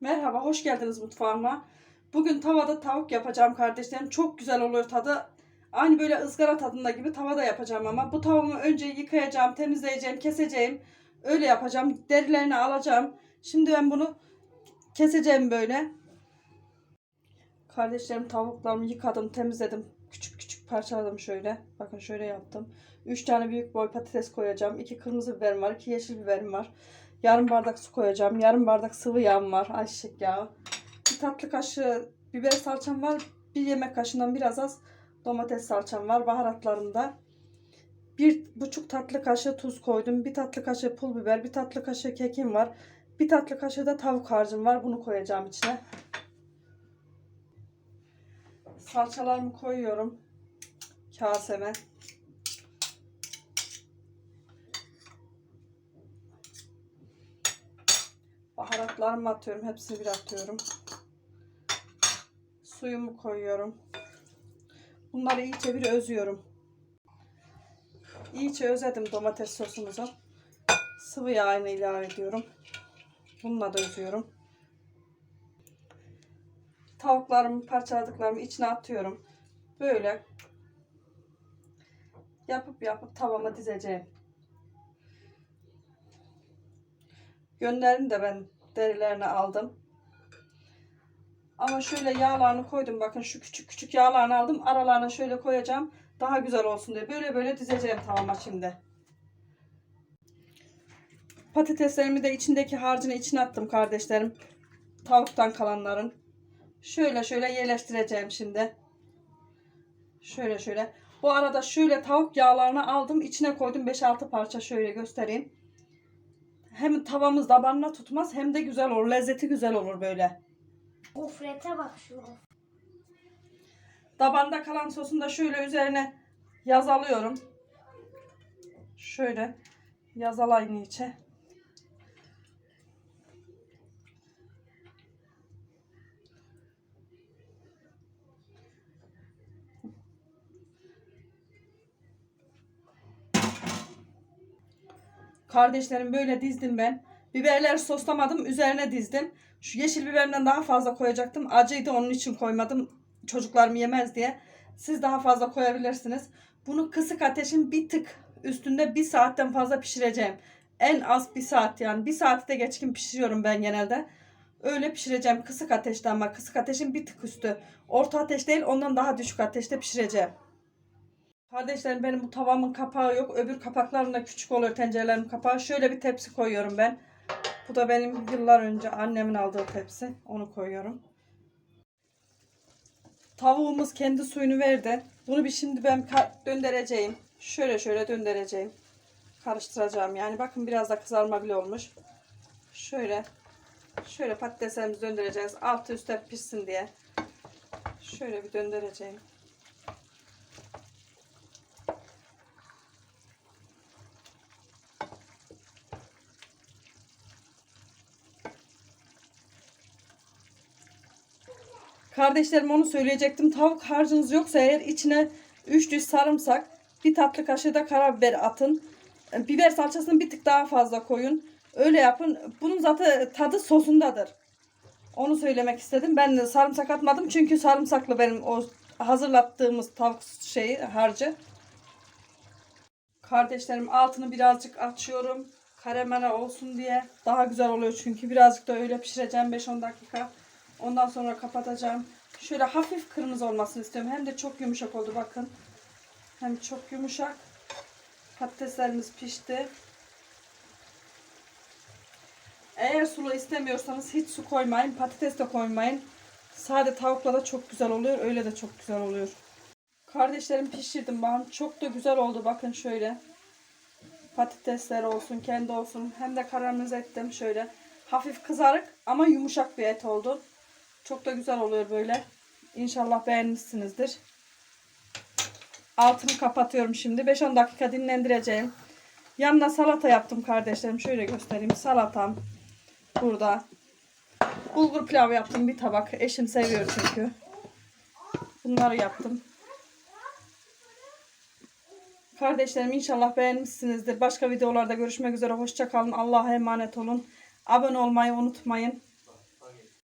Merhaba, hoş geldiniz mutfağıma. Bugün tavada tavuk yapacağım kardeşlerim. Çok güzel oluyor tadı. Aynı böyle ızgara tadında gibi tavada yapacağım ama bu tavuğumu önce yıkayacağım, temizleyeceğim, keseceğim. Öyle yapacağım. Derilerini alacağım. Şimdi ben bunu keseceğim böyle. Kardeşlerim tavuklarımı yıkadım, temizledim. Küçük küçük parçaladım şöyle. Bakın şöyle yaptım. 3 tane büyük boy patates koyacağım. 2 kırmızı biberim var, 2 yeşil biberim var. Yarım bardak su koyacağım. Yarım bardak sıvı yağım var. Ayçiçek yağı. Bir tatlı kaşığı biber salçam var. Bir yemek kaşığından biraz az domates salçam var. Baharatlarında. Bir buçuk tatlı kaşığı tuz koydum. Bir tatlı kaşığı pul biber. Bir tatlı kaşığı kekim var. Bir tatlı kaşığı da tavuk harcım var. Bunu koyacağım içine. Salçalarımı koyuyorum. Kaseme. Baharatlarımı atıyorum. Hepsini bir atıyorum. Suyumu koyuyorum. Bunları iyice bir özüyorum. İyice özledim domates sosumuzu. Sıvı yağını ilave ediyorum. Bununla da özüyorum. Tavuklarımı parçaladıklarımı içine atıyorum. Böyle yapıp yapıp tavama dizeceğim. Gönlerini de ben derilerini aldım. Ama şöyle yağlarını koydum. Bakın şu küçük küçük yağlarını aldım. Aralarına şöyle koyacağım. Daha güzel olsun diye. Böyle böyle dizeceğim tavama şimdi. Patateslerimi de içindeki harcını içine attım kardeşlerim. Tavuktan kalanların. Şöyle şöyle yerleştireceğim şimdi. Şöyle şöyle. Bu arada şöyle tavuk yağlarını aldım. içine koydum 5-6 parça şöyle göstereyim hem tavamız tabanına tutmaz hem de güzel olur. Lezzeti güzel olur böyle. Gofrete bak şurada. Tabanda kalan sosunu da şöyle üzerine yazalıyorum. Şöyle yazalayın içe. Kardeşlerim böyle dizdim ben. Biberleri soslamadım. Üzerine dizdim. Şu yeşil biberimden daha fazla koyacaktım. Acıydı onun için koymadım. Çocuklarım yemez diye. Siz daha fazla koyabilirsiniz. Bunu kısık ateşin bir tık üstünde bir saatten fazla pişireceğim. En az bir saat yani. Bir saati de geçkin pişiriyorum ben genelde. Öyle pişireceğim kısık ateşte ama kısık ateşin bir tık üstü. Orta ateş değil ondan daha düşük ateşte pişireceğim. Kardeşlerim benim bu tavamın kapağı yok. Öbür kapaklarım da küçük oluyor tencerelerin kapağı. Şöyle bir tepsi koyuyorum ben. Bu da benim yıllar önce annemin aldığı tepsi. Onu koyuyorum. Tavuğumuz kendi suyunu verdi. Bunu bir şimdi ben döndüreceğim. Şöyle şöyle döndüreceğim. Karıştıracağım. Yani bakın biraz da kızarma bile olmuş. Şöyle şöyle patateslerimizi döndüreceğiz. Altı üstte pişsin diye. Şöyle bir döndüreceğim. Kardeşlerim onu söyleyecektim. Tavuk harcınız yoksa eğer içine 3 diş sarımsak, bir tatlı kaşığı da karabiber atın. E, Biber salçasını bir tık daha fazla koyun. Öyle yapın. Bunun zaten tadı sosundadır. Onu söylemek istedim. Ben sarımsak atmadım. Çünkü sarımsaklı benim o hazırlattığımız tavuk şeyi harcı. Kardeşlerim altını birazcık açıyorum. Karamele olsun diye. Daha güzel oluyor çünkü. Birazcık da öyle pişireceğim 5-10 dakika. Ondan sonra kapatacağım. Şöyle hafif kırmızı olmasını istiyorum. Hem de çok yumuşak oldu bakın. Hem çok yumuşak. Patateslerimiz pişti. Eğer sulu istemiyorsanız hiç su koymayın. Patates de koymayın. Sade tavukla da çok güzel oluyor. Öyle de çok güzel oluyor. Kardeşlerim pişirdim ben. Çok da güzel oldu. Bakın şöyle. Patatesler olsun, kendi olsun. Hem de karamelize ettim şöyle. Hafif kızarık ama yumuşak bir et oldu. Çok da güzel oluyor böyle. İnşallah beğenmişsinizdir. Altını kapatıyorum şimdi. 5-10 dakika dinlendireceğim. Yanına salata yaptım kardeşlerim. Şöyle göstereyim. Salatam burada. Bulgur pilavı yaptım bir tabak. Eşim seviyor çünkü. Bunları yaptım. Kardeşlerim inşallah beğenmişsinizdir. Başka videolarda görüşmek üzere. Hoşçakalın. Allah'a emanet olun. Abone olmayı unutmayın.